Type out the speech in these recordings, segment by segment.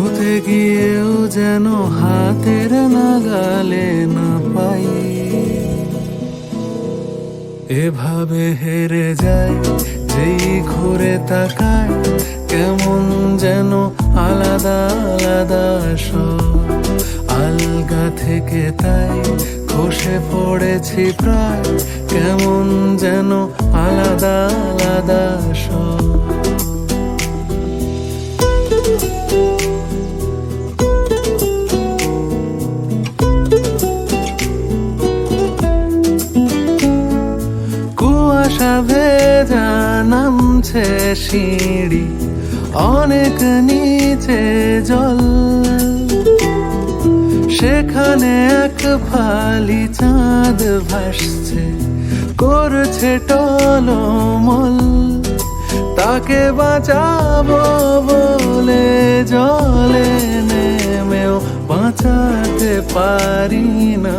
ছুতে গিয়েও যেন হাতের নাগালে না পাই। এভাবে হেরে যায় যেই ঘুরে তাকায় কেমন যেন আলাদা আলাদা সব। আলগা থেকে তাই খসে পড়েছি প্রায়, কেমন যেন আলাদা আলাদা সব। নামছে সিঁড়ি, অনেক নিচে জল। সেখানে এক ফালি চাঁদ ভাসছে, করছে টলমল। তাকে বাঁচাবো বলে জলে নেমেও বাঁচাতে পারি না।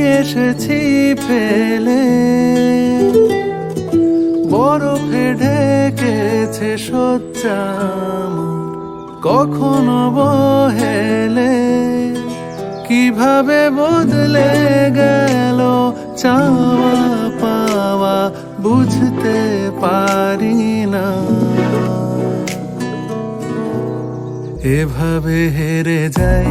এসেছি ফেলে। বরফে ঢেকেছে সজ্জা কখনো বহেলে। কীভাবে বদলে গেল চাওয়া পাওয়া বুঝতে পারি না। এভাবে হেরে যায়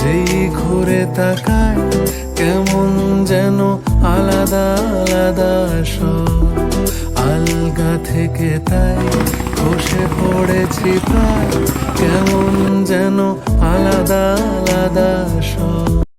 যেই ঘুরে তাকায়, কেমন যেন আলাদা আলাদা সব। আলগা থেকে তাই বসে পড়েছি তাই কেমন যেন আলাদা আলাদা